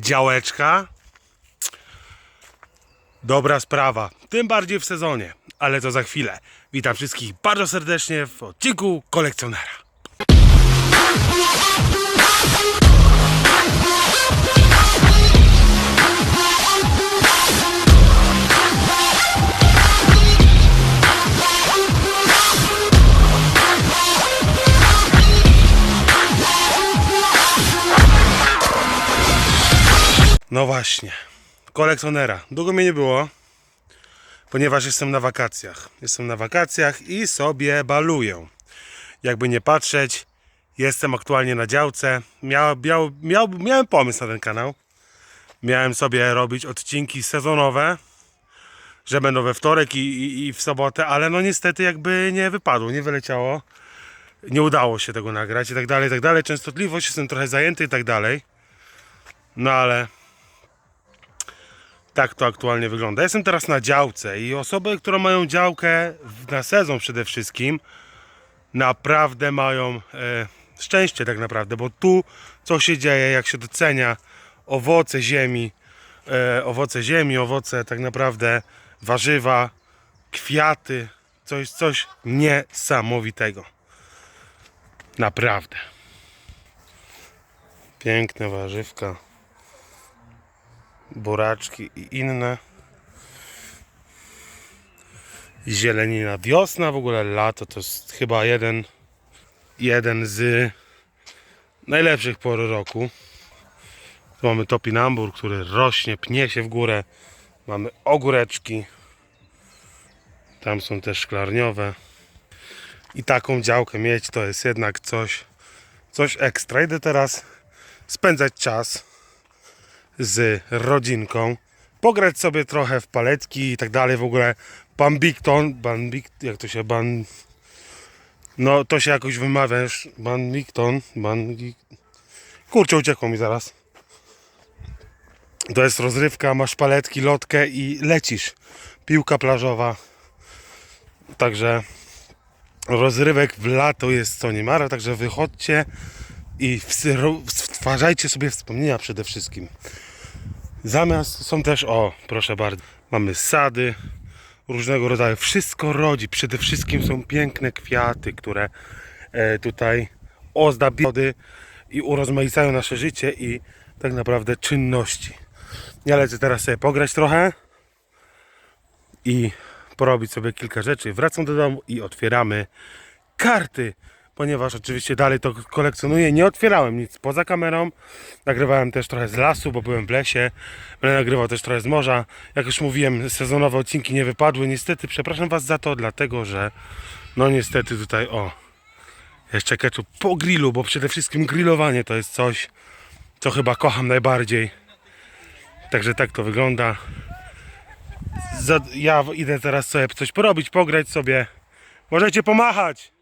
działeczka. Dobra sprawa, tym bardziej w sezonie, ale to za chwilę. Witam wszystkich bardzo serdecznie w odcinku kolekcjonera. No właśnie, kolekcjonera. Długo mnie nie było, ponieważ jestem na wakacjach. Jestem na wakacjach i sobie baluję. Jakby nie patrzeć, jestem aktualnie na działce. Miał, miał, miał, miałem pomysł na ten kanał. Miałem sobie robić odcinki sezonowe, że będą we wtorek i, i, i w sobotę, ale no niestety jakby nie wypadło, nie wyleciało. Nie udało się tego nagrać i tak dalej, i tak dalej. Częstotliwość, jestem trochę zajęty i tak dalej. No ale tak to aktualnie wygląda. Jestem teraz na działce i osoby, które mają działkę na sezon przede wszystkim, naprawdę mają e, szczęście tak naprawdę, bo tu co się dzieje, jak się docenia owoce ziemi, e, owoce ziemi, owoce tak naprawdę warzywa, kwiaty, coś, coś niesamowitego. Naprawdę. Piękne warzywka buraczki i inne. Zielenina wiosna, w ogóle lato to jest chyba jeden, jeden z najlepszych por roku. Tu mamy topinambur, który rośnie, pnie się w górę. Mamy ogóreczki. Tam są też szklarniowe. I taką działkę mieć to jest jednak coś, coś ekstra. Idę teraz spędzać czas z rodzinką, pograć sobie trochę w paletki i tak dalej, w ogóle Bambikton, Bambik, jak to się, ban... No, to się jakoś wymawiasz, Bambikton, Bambik... Kurczę, uciekło mi zaraz. To jest rozrywka, masz paletki, lotkę i lecisz. Piłka plażowa. Także rozrywek w lato jest co niemara, także wychodźcie i stwarzajcie sobie wspomnienia przede wszystkim. Zamiast są też, o proszę bardzo, mamy sady różnego rodzaju. Wszystko rodzi. Przede wszystkim są piękne kwiaty, które e, tutaj ozdabiają i urozmaicają nasze życie i tak naprawdę czynności. Ja lecę teraz sobie pograć trochę i porobić sobie kilka rzeczy. Wracam do domu i otwieramy karty, ponieważ oczywiście dalej to kolekcjonuję. Nie otwierałem nic poza kamerą. Nagrywałem też trochę z lasu, bo byłem w lesie. Będę nagrywał też trochę z morza. Jak już mówiłem, sezonowe odcinki nie wypadły. Niestety, przepraszam Was za to, dlatego że no niestety tutaj o jeszcze ketchup po grillu, bo przede wszystkim grillowanie to jest coś, co chyba kocham najbardziej. Także tak to wygląda. Ja idę teraz sobie coś porobić, pograć sobie. Możecie pomachać.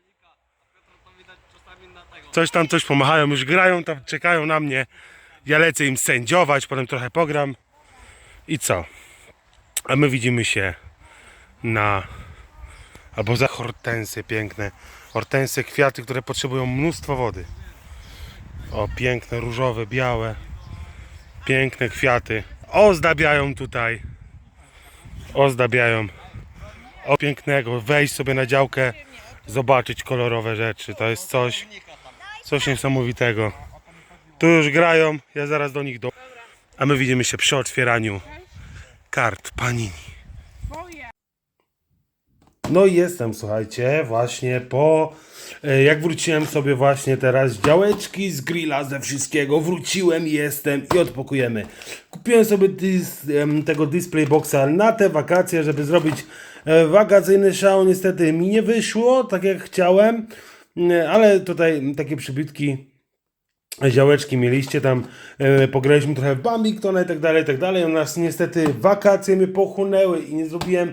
Coś tam coś pomachają, już grają tam, czekają na mnie. Ja lecę im sędziować, potem trochę pogram. I co? A my widzimy się na albo za hortensy piękne. Hortensy, kwiaty, które potrzebują mnóstwo wody. O, piękne, różowe, białe. Piękne kwiaty. Ozdabiają tutaj. Ozdabiają. O pięknego. Wejść sobie na działkę, zobaczyć kolorowe rzeczy. To jest coś, coś niesamowitego. Tu już grają, ja zaraz do nich do. A my widzimy się przy otwieraniu kart Panini. No i jestem, słuchajcie, właśnie po. e, Jak wróciłem sobie właśnie teraz działeczki, z grilla, ze wszystkiego, wróciłem, jestem i odpokujemy. Kupiłem sobie tego display boxa na te wakacje, żeby zrobić e, wakacyjny szał. Niestety mi nie wyszło tak jak chciałem, ale tutaj takie przybitki działeczki mieliście tam, e, pograliśmy trochę w Bambictona i tak dalej, i tak dalej. U nas niestety wakacje mnie pochłonęły i nie zrobiłem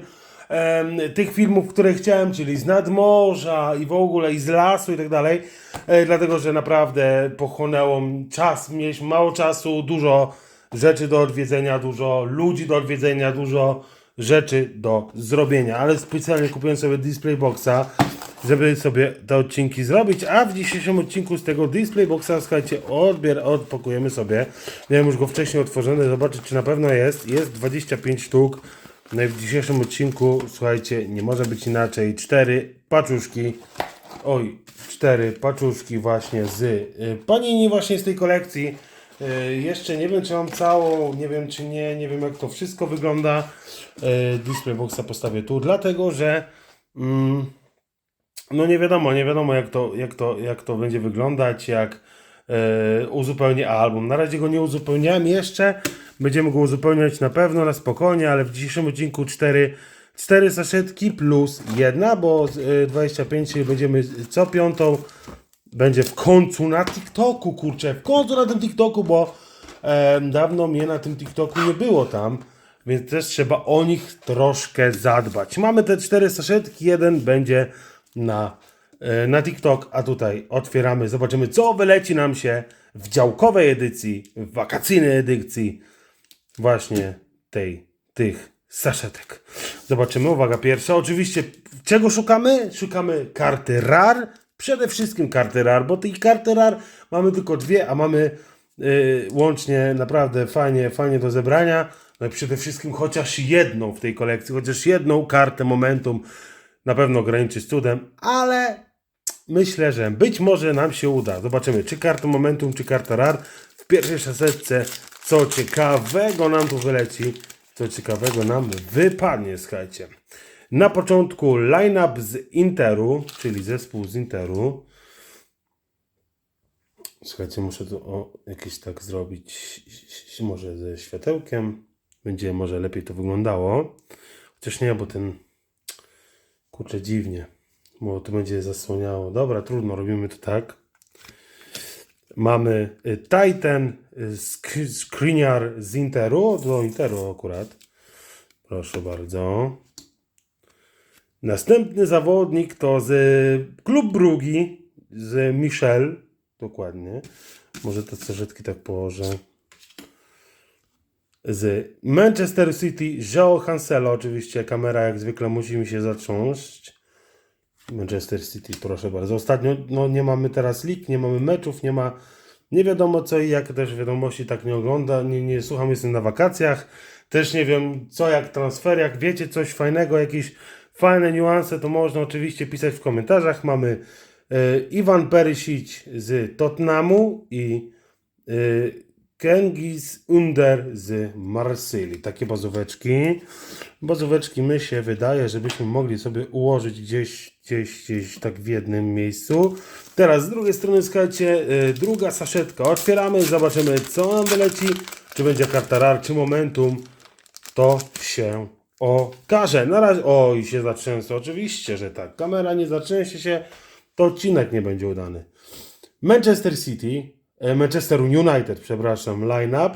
em, tych filmów, które chciałem, czyli z nadmorza i w ogóle i z lasu i tak dalej, e, dlatego, że naprawdę pochłonęło czas, mieliśmy mało czasu, dużo rzeczy do odwiedzenia, dużo ludzi do odwiedzenia, dużo rzeczy do zrobienia, ale specjalnie kupiłem sobie display boxa żeby sobie te odcinki zrobić, a w dzisiejszym odcinku z tego Displayboxa, słuchajcie, odbier, odpokujemy sobie. Miałem już go wcześniej otworzony, zobaczyć czy na pewno jest. Jest 25 sztuk. No i w dzisiejszym odcinku, słuchajcie, nie może być inaczej. Cztery paczuszki, oj, cztery paczuszki właśnie z y, panini właśnie z tej kolekcji. Y, jeszcze nie wiem, czy mam całą, nie wiem, czy nie, nie wiem, jak to wszystko wygląda. Y, Displayboxa postawię tu, dlatego, że mm, no nie wiadomo, nie wiadomo jak to, jak to, jak to będzie wyglądać, jak e, uzupełnię album. Na razie go nie uzupełniałem jeszcze. Będziemy go uzupełniać na pewno, na spokojnie, ale w dzisiejszym odcinku 4, 4 saszetki plus jedna, bo e, 25 czyli będziemy co piątą będzie w końcu na TikToku, kurczę, w końcu na tym TikToku, bo e, dawno mnie na tym TikToku nie było tam, więc też trzeba o nich troszkę zadbać. Mamy te cztery saszetki, jeden będzie na, e, na TikTok, a tutaj otwieramy, zobaczymy co wyleci nam się w działkowej edycji, w wakacyjnej edycji właśnie tej, tych saszetek. Zobaczymy, uwaga pierwsza. Oczywiście, czego szukamy? Szukamy karty RAR. Przede wszystkim karty RAR, bo tej karty RAR mamy tylko dwie, a mamy yy, łącznie naprawdę fajnie, fajnie do zebrania. No i przede wszystkim chociaż jedną w tej kolekcji, chociaż jedną kartę Momentum na pewno ograniczyć cudem, ale myślę, że być może nam się uda. Zobaczymy, czy karta Momentum, czy karta RAR. W pierwszej szaseczce co ciekawego nam tu wyleci, co ciekawego nam wypadnie, słuchajcie. Na początku line-up z Interu, czyli zespół z Interu. Słuchajcie, muszę tu o, jakieś tak zrobić, może ze światełkiem. Będzie może lepiej to wyglądało. Chociaż nie, bo ten kurczę dziwnie, bo to będzie zasłaniało. Dobra, trudno, robimy to tak. Mamy y, Titan y, sk- Skriniar z Interu, do Interu akurat. Proszę bardzo. Następny zawodnik to z Klub Brugi, z Michel, dokładnie. Może te cerzetki tak położę. Z Manchester City, Joe Cancelo, oczywiście kamera jak zwykle musi mi się zatrząść. Manchester City, proszę bardzo. Ostatnio no, nie mamy teraz lig, nie mamy meczów, nie ma nie wiadomo co i jak też wiadomości tak nie ogląda, nie, nie słucham, jestem na wakacjach. Też nie wiem co jak transfer, jak wiecie coś fajnego, jakieś fajne niuanse, to można oczywiście pisać w komentarzach. Mamy e, Iwan Perisic z Tottenhamu i e, Kengis Under z Marsylii. Takie bazóweczki. Bazóweczki my się wydaje, żebyśmy mogli sobie ułożyć gdzieś, gdzieś, gdzieś tak w jednym miejscu. Teraz z drugiej strony, słuchajcie, y, druga saszetka. Otwieramy, zobaczymy co nam wyleci. Czy będzie karta RAR, czy Momentum. To się okaże. Na razie, o i się zatrzęsło. Oczywiście, że tak. Kamera nie zatrzęsie się, to odcinek nie będzie udany. Manchester City, Manchester United, przepraszam, line-up,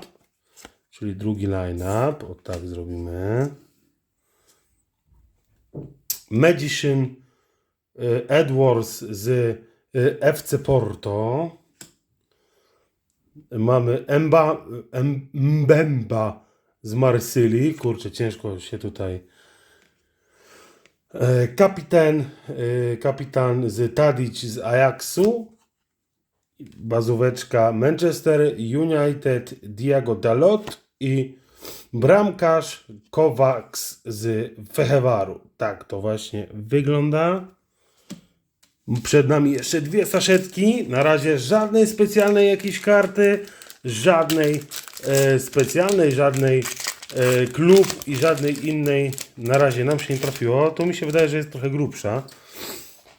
czyli drugi line-up, o tak zrobimy. Magician e, Edwards z e, FC Porto. Mamy Emba, Em- Mbemba z Marsylii. Kurczę, ciężko się tutaj E, Kapitan, e, kapitan z Tadic z Ajaxu, bazóweczka Manchester United Diego Dalot i bramkarz Kovacs z Fehewaru. Tak to właśnie wygląda. Przed nami jeszcze dwie saszetki. Na razie żadnej specjalnej jakiejś karty, żadnej e, specjalnej, żadnej e, klub i żadnej innej. Na razie nam się nie trafiło. To mi się wydaje, że jest trochę grubsza.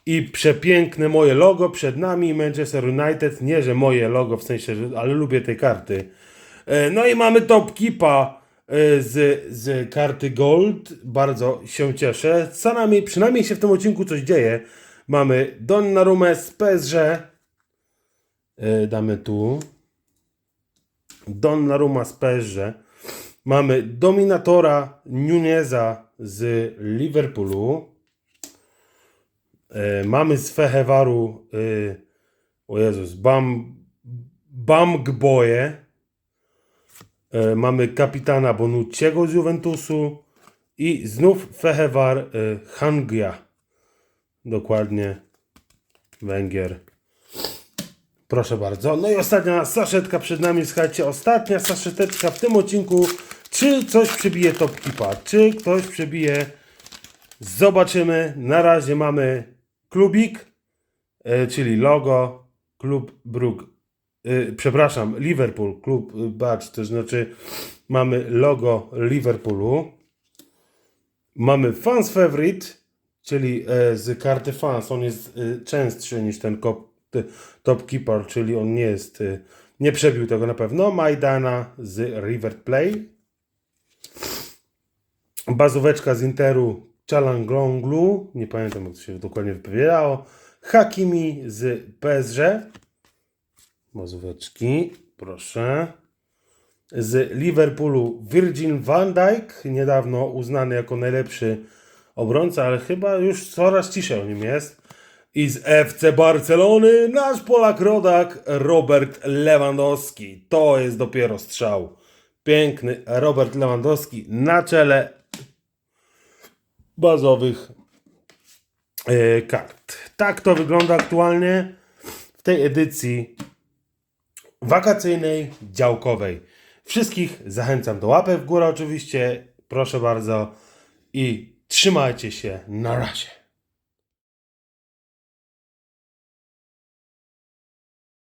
I przepiękne moje logo przed nami, Manchester United. Nie, że moje logo w sensie, że, ale lubię te karty. E, No i mamy top keepa e, z, z karty Gold. Bardzo się cieszę. Co nami, przynajmniej się w tym odcinku coś dzieje. Mamy Donnarumę z PSG. E, Damy tu. Donnarumma z PSG. Mamy Dominatora Nuneza z Liverpoolu. E, mamy z Fehewaru e, o Jezus, Bam, Bamgboje. E, mamy kapitana Bonucciego z Juventusu i znów Fehewar Hangia. Dokładnie. Węgier. Proszę bardzo. No i ostatnia saszetka przed nami. Słuchajcie, ostatnia saszeteczka w tym odcinku. Czy coś przebije top kipa? Czy ktoś przebije? Zobaczymy. Na razie mamy klubik, e, czyli logo, klub Bruk. e, przepraszam, Liverpool, klub e, Badge, to znaczy mamy logo Liverpoolu. Mamy Fans Favorite, czyli z karty Fans. On jest częstszy niż ten Top Keeper, czyli on nie jest, nie przebił tego na pewno. Majdana z River Play. Bazóweczka z Interu Chalanglonglu, nie pamiętam jak to się dokładnie wypowiadało. Hakimi z PSG. Bazóweczki, proszę. Z Liverpoolu Virgin van Dijk, niedawno uznany jako najlepszy obrońca, ale chyba już coraz ciszej o nim jest. I z FC Barcelony nasz Polak rodak Robert Lewandowski. To jest dopiero strzał. Piękny Robert Lewandowski na czele bazowych e, kart. Tak to wygląda aktualnie w tej edycji wakacyjnej, działkowej. Wszystkich zachęcam do łapek w górę oczywiście, proszę bardzo i trzymajcie się, na razie.